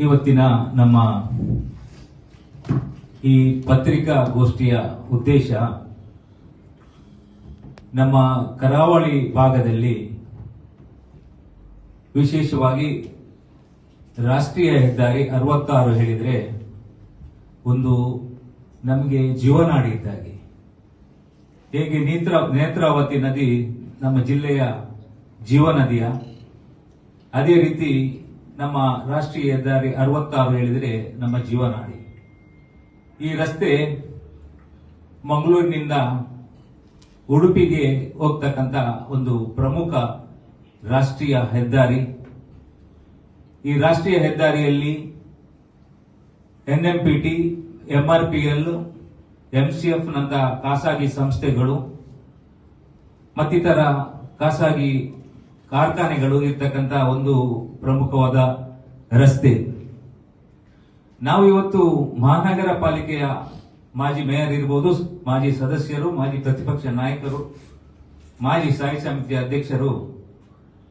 ಇವತ್ತಿನ ನಮ್ಮ ಈ ಪತ್ರಿಕಾ ಗೋಷ್ಠಿಯ ಉದ್ದೇಶ ನಮ್ಮ ಕರಾವಳಿ ಭಾಗದಲ್ಲಿ ವಿಶೇಷವಾಗಿ ರಾಷ್ಟ್ರೀಯ ಹೆದ್ದಾರಿ ಅರವತ್ತಾರು ಹೇಳಿದರೆ ಒಂದು ನಮಗೆ ಜೀವನಾಡಿ ಇದ್ದಾಗೆ. ಹೇಗೆ ನೇತ್ರ, ನೇತ್ರಾವತಿ ನದಿ ನಮ್ಮ ಜಿಲ್ಲೆಯ ಜೀವನದಿಯ, ಅದೇ ರೀತಿ ನಮ್ಮ ರಾಷ್ಟ್ರೀಯ ಹೆದ್ದಾರಿ ಅರವತ್ತಾರು ಹೇಳಿದರೆ ನಮ್ಮ ಜೀವನಾಡಿ. ಈ ರಸ್ತೆ ಮಂಗಳೂರಿನಿಂದ ಉಡುಪಿಗೆ ಹೋಗ್ತಕ್ಕಂತ ಒಂದು ಪ್ರಮುಖ ರಾಷ್ಟ್ರೀಯ ಹೆದ್ದಾರಿ. ಈ ರಾಷ್ಟ್ರೀಯ ಹೆದ್ದಾರಿಯಲ್ಲಿ ಎನ್ಎಂಪಿಟಿ, ಎಂಆರ್ಪಿಎಲ್ ಎಂಸಿಎಫ್ ನಂತಹ ಖಾಸಗಿ ಸಂಸ್ಥೆಗಳು ಮತ್ತಿತರ ಖಾಸಗಿ ಕಾರ್ಖಾನೆಗಳು ಇರ್ತಕ್ಕಂಥ ಒಂದು ಪ್ರಮುಖವಾದ ರಸ್ತೆ. ನಾವು ಇವತ್ತು ಮಹಾನಗರ ಪಾಲಿಕೆಯ ಮಾಜಿ ಮೇಯರ್ ಇರ್ಬೋದು, ಮಾಜಿ ಸದಸ್ಯರು, ಮಾಜಿ ಪ್ರತಿಪಕ್ಷ ನಾಯಕರು, ಮಾಜಿ ಸ್ಥಾಯಿ ಸಮಿತಿ ಅಧ್ಯಕ್ಷರು,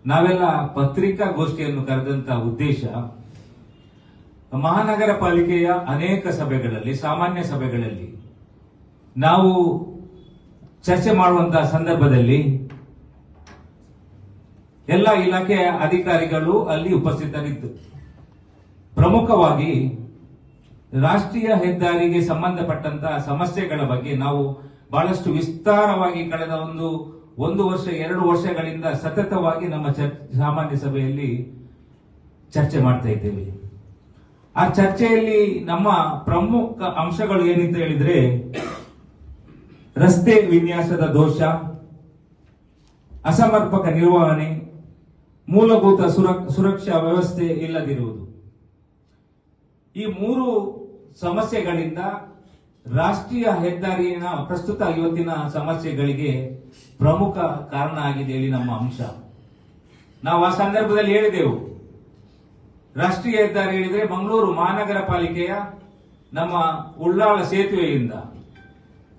ನಾವೆಲ್ಲ ಪತ್ರಿಕಾ ಗೋಷ್ಠಿಯನ್ನು ಕರೆದಂತ ಉದ್ದೇಶ ಮಹಾನಗರ ಪಾಲಿಕೆಯ ಅನೇಕ ಸಭೆಗಳಲ್ಲಿ, ಸಾಮಾನ್ಯ ಸಭೆಗಳಲ್ಲಿ ನಾವು ಚರ್ಚೆ ಮಾಡುವಂತಹ ಸಂದರ್ಭದಲ್ಲಿ ಎಲ್ಲ ಇಲಾಖೆಯ ಅಧಿಕಾರಿಗಳು ಅಲ್ಲಿ ಉಪಸ್ಥಿತರಿದ್ದು. ಪ್ರಮುಖವಾಗಿ ರಾಷ್ಟ್ರೀಯ ಹೆದ್ದಾರಿಗೆ ಸಂಬಂಧಪಟ್ಟಂತಹ ಸಮಸ್ಯೆಗಳ ಬಗ್ಗೆ ನಾವು ಬಹಳಷ್ಟು ವಿಸ್ತಾರವಾಗಿ ಕಳೆದ ಒಂದು ಒಂದು ವರ್ಷ, ಎರಡು ವರ್ಷಗಳಿಂದ ಸತತವಾಗಿ ನಮ್ಮ ಸಾಮಾನ್ಯ ಸಭೆಯಲ್ಲಿ ಚರ್ಚೆ ಮಾಡ್ತಾ ಇದ್ದೇವೆ. ಆ ಚರ್ಚೆಯಲ್ಲಿ ನಮ್ಮ ಪ್ರಮುಖ ಅಂಶಗಳು ಏನಂತ ಹೇಳಿದ್ರೆ, ರಸ್ತೆ ವಿನ್ಯಾಸದ ದೋಷ, ಅಸಮರ್ಪಕ ನಿರ್ವಹಣೆ ಮೂಲಭೂತ ಸುರ- ಸುರಕ್ಷಾ ವ್ಯವಸ್ಥೆ ಇಲ್ಲದಿರುವುದು. ಈ ಮೂರು ಸಮಸ್ಯೆಗಳಿಂದ ರಾಷ್ಟ್ರೀಯ ಹೆದ್ದಾರಿಯ ಪ್ರಸ್ತುತ ಇವತ್ತಿನ ಸಮಸ್ಯೆಗಳಿಗೆ ಪ್ರಮುಖ ಕಾರಣ ಆಗಿದೆ ಹೇಳಿ ನಮ್ಮ ಅಂಶ. ನಾವು ಆ ಸಂದರ್ಭದಲ್ಲಿ ಹೇಳಿದೆವು. ರಾಷ್ಟ್ರೀಯ ಹೆದ್ದಾರಿ ಹೇಳಿದ್ರೆ ಮಂಗಳೂರು ಮಹಾನಗರ ಪಾಲಿಕೆಯ ನಮ್ಮ ಉಳ್ಳಾಳ ಸೇತುವೆಯಿಂದ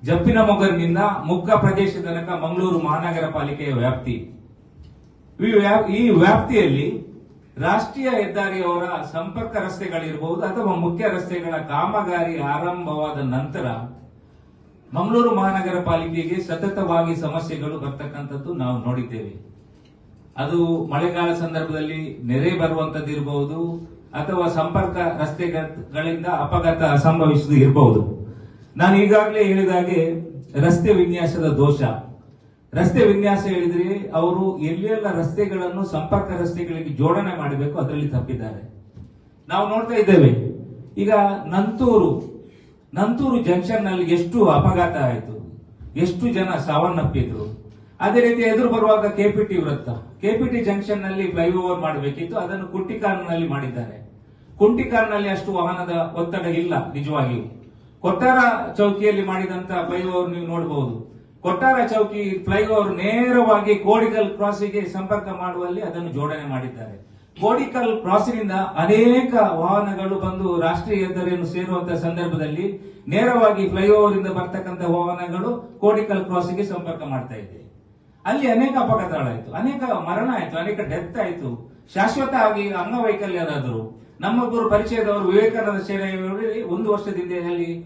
ಜಪ್ಪಿನ ಮೊಗರ್ನಿಂದ ಮುಗ್ಗ ಪ್ರದೇಶ ತನಕ ಮಂಗಳೂರು ಮಹಾನಗರ ಪಾಲಿಕೆಯ ವ್ಯಾಪ್ತಿ. ಈ ವ್ಯಾ- ಈ ವ್ಯಾಪ್ತಿಯಲ್ಲಿ ರಾಷ್ಟ್ರೀಯ ಹೆದ್ದಾರಿಯವರ ಸಂಪರ್ಕ ರಸ್ತೆಗಳಿರಬಹುದು ಅಥವಾ ಮುಖ್ಯ ರಸ್ತೆಗಳ ಕಾಮಗಾರಿ ಆರಂಭವಾದ ನಂತರ ಮಂಗಳೂರು ಮಹಾನಗರ ಪಾಲಿಕೆಗೆ ಸತತವಾಗಿ ಸಮಸ್ಯೆಗಳು ಬರ್ತಕ್ಕಂಥದ್ದು ನಾವು ನೋಡಿದ್ದೇವೆ. ಅದು ಮಳೆಗಾಲ ಸಂದರ್ಭದಲ್ಲಿ ನೆರೆ ಬರುವಂತದ್ದು ಇರಬಹುದು ಅಥವಾ ಸಂಪರ್ಕ ರಸ್ತೆಗಳಿಂದ ಅಪಘಾತ ಸಂಭವಿಸುವುದು ಇರಬಹುದು ನಾನು ಈಗಾಗಲೇ ಹೇಳಿದ ಹಾಗೆ ರಸ್ತೆ ವಿನ್ಯಾಸದ ದೋಷ. ರಸ್ತೆ ವಿನ್ಯಾಸ ಹೇಳಿದ್ರೆ ಅವರು ಎಲ್ಲೆಲ್ಲ ರಸ್ತೆಗಳನ್ನು ಸಂಪರ್ಕ ರಸ್ತೆಗಳಿಗೆ ಜೋಡಣೆ ಮಾಡಬೇಕು, ಅದರಲ್ಲಿ ತಪ್ಪಿದ್ದಾರೆ. ನಾವು ನೋಡ್ತಾ ಇದ್ದೇವೆ, ಈಗ ನಂತೂರು ನಂತೂರು ಜಂಕ್ಷನ್ನಲ್ಲಿ ಎಷ್ಟು ಅಪಘಾತ ಆಯಿತು, ಎಷ್ಟು ಜನ ಸಾವನ್ನಪ್ಪಿದ್ರು. ಅದೇ ರೀತಿ ಎದುರು ಬರುವಾಗ ಕೆಪಿಟಿ ವೃತ್ತ, ಕೆಪಿಟಿ ಜಂಕ್ಷನ್ನಲ್ಲಿ ಫ್ಲೈಓವರ್ ಮಾಡಬೇಕಿತ್ತು, ಅದನ್ನು ಕುಂಟಿಕಾರ್ನಲ್ಲಿ ಮಾಡಿದ್ದಾರೆ. ಕುಂಟಿಕಾರ್ನಲ್ಲಿ ಅಷ್ಟು ವಾಹನದ ಒತ್ತಡ ಇಲ್ಲ, ನಿಜವಾಗಿಯೂ. ಕೊಟ್ಟಾರ ಚೌಕಿಯಲ್ಲಿ ಮಾಡಿದಂತ ಫ್ಲೈಓವರ್ ನೀವು ನೋಡಬಹುದು ಕೊಟ್ಟಾರ ಚೌಕಿ ಫ್ಲೈಓವರ್ ನೇರವಾಗಿ ಕೋಡಿಕಲ್ ಕ್ರಾಸಿಗೆ ಸಂಪರ್ಕ ಮಾಡುವಲ್ಲಿ ಅದನ್ನು ಜೋಡಣೆ ಮಾಡಿದ್ದಾರೆ. ಕೋಡಿಕಲ್ ಕ್ರಾಸಿನಿಂದ ಅನೇಕ ವಾಹನಗಳು ಬಂದು ರಾಷ್ಟ್ರೀಯ ಹೆದ್ದಾರಿಯನ್ನು ಸೇರುವಂತಹ ಸಂದರ್ಭದಲ್ಲಿ ನೇರವಾಗಿ ಫ್ಲೈಓವರ್ ಇಂದ ಬರ್ತಕ್ಕಂಥ ವಾಹನಗಳು ಕೋಡಿಕಲ್ ಕ್ರಾಸಿಗೆ ಸಂಪರ್ಕ ಮಾಡ್ತಾ ಇದೆ. ಅಲ್ಲಿ ಅನೇಕ ಅಪಘಾತಗಳಾಯಿತು. ಅನೇಕ ಮರಣ ಆಯ್ತು. ಅನೇಕ ಡೆತ್ ಆಯ್ತು. ಶಾಶ್ವತ ಆಗಿ ಅಂಗವೈಕಲ್ಯರಾದರು ನಮ್ಮೊಬ್ಬರು ಪರಿಚಯದವರು ವಿವೇಕಾನಂದ ಸೇನೆಯಲ್ಲಿ ಒಂದು ವರ್ಷದಿಂದ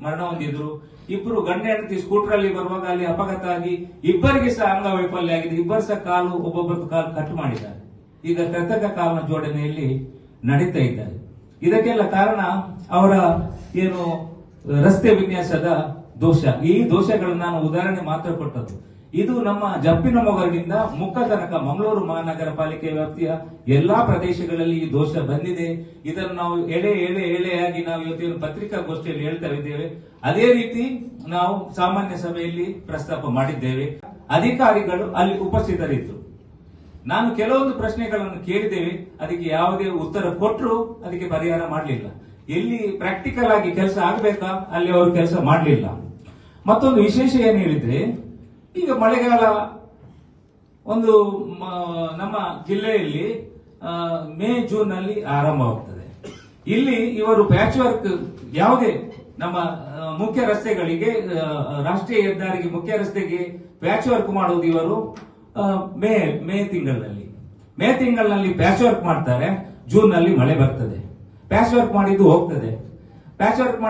ಮರಣ ಹೊಂದಿದ್ರು. ಇಬ್ಬರು ಗಂಡ ಹೆಂಡತಿ ಸ್ಕೂಟರ್ ಅಲ್ಲಿ ಬರುವಾಗ ಅಲ್ಲಿ ಅಪಘಾತ ಆಗಿ ಇಬ್ಬರಿಗೆ ಸಹ ಅಂಗವೈಫಲ್ಯ ಆಗಿದೆ. ಇಬ್ಬರು ಸಹ ಕಾಲು, ಒಬ್ಬೊಬ್ಬರದ್ದು ಕಾಲು ಕಟ್ ಮಾಡಿದ್ದಾರೆ. ಈಗ ಕೃತಕ ಕಾಲನ ಜೋಡಣೆಯಲ್ಲಿ ನಡೀತಾ ಇದ್ದಾರೆ. ಇದಕ್ಕೆಲ್ಲ ಕಾರಣ ಅವರ ಏನು ರಸ್ತೆ ವಿನ್ಯಾಸದ ದೋಷ. ಈ ದೋಷಗಳನ್ನು ನಾನು ಉದಾಹರಣೆ ಮಾತ್ರ ಕೊಟ್ಟದ್ದು. ಇದು ನಮ್ಮ ಜಪ್ಪಿನ ಮೊಗರಿನಿಂದ ಮುಖ ತನಕ ಮಂಗಳೂರು ಮಹಾನಗರ ಪಾಲಿಕೆ ವ್ಯಾಪ್ತಿಯ ಎಲ್ಲಾ ಪ್ರದೇಶಗಳಲ್ಲಿ ಈ ದೋಷ ಬಂದಿದೆ. ಇದನ್ನು ನಾವು ಎಳೆ ಎಳೆ, ಎಳೆಯಾಗಿ ನಾವು ಇವತ್ತಿನ ಪತ್ರಿಕಾಗೋಷ್ಠಿಯಲ್ಲಿ ಹೇಳ್ತಾ ಇದ್ದೇವೆ ಅದೇ ರೀತಿ ನಾವು ಸಾಮಾನ್ಯ ಸಭೆಯಲ್ಲಿ ಪ್ರಸ್ತಾಪ ಮಾಡಿದ್ದೇವೆ. ಅಧಿಕಾರಿಗಳು ಅಲ್ಲಿ ಉಪಸ್ಥಿತರಿದ್ದರು. ನಾನು ಕೆಲವೊಂದು ಪ್ರಶ್ನೆಗಳನ್ನು ಕೇಳಿದ್ದೇವೆ. ಅದಕ್ಕೆ ಯಾವುದೇ ಉತ್ತರ ಕೊಟ್ಟರು ಅದಕ್ಕೆ ಪರಿಹಾರ ಮಾಡಲಿಲ್ಲ. ಎಲ್ಲಿ ಪ್ರಾಕ್ಟಿಕಲ್ ಆಗಿ ಕೆಲಸ ಆಗಬೇಕಾ? ಅಲ್ಲಿ ಅವರು ಕೆಲಸ ಮಾಡಲಿಲ್ಲ. ಮತ್ತೊಂದು ವಿಶೇಷ ಏನು ಹೇಳಿದ್ರೆ ಈಗ ಮಳೆಗಾಲ ಒಂದು ನಮ್ಮ ಜಿಲ್ಲೆಯಲ್ಲಿ ಮೇ ಜೂನ್ನಲ್ಲಿ ಆರಂಭವಾಗ್ತದೆ. ಇಲ್ಲಿ ಇವರು ಪ್ಯಾಚ್ ವರ್ಕ್ ಯಾವುದೇ ನಮ್ಮ ಮುಖ್ಯ ರಸ್ತೆಗಳಿಗೆ ರಾಷ್ಟ್ರೀಯ ಹೆದ್ದಾರಿಗೆ, ಮುಖ್ಯ ರಸ್ತೆಗೆ ಪ್ಯಾಚ್ ವರ್ಕ್ ಮಾಡುವುದು ಇವರು ಮೇ ಮೇ ತಿಂಗಳಲ್ಲಿ. ಮೇ ತಿಂಗಳಲ್ಲಿ ಪ್ಯಾಚ್ ವರ್ಕ್ ಮಾಡ್ತಾರೆ ಜೂನ್ನಲ್ಲಿ ಮಳೆ ಬರ್ತದೆ. ಪ್ಯಾಚ್ ವರ್ಕ್ ಮಾಡಿದ್ದು ಹೋಗ್ತದೆ. Patch work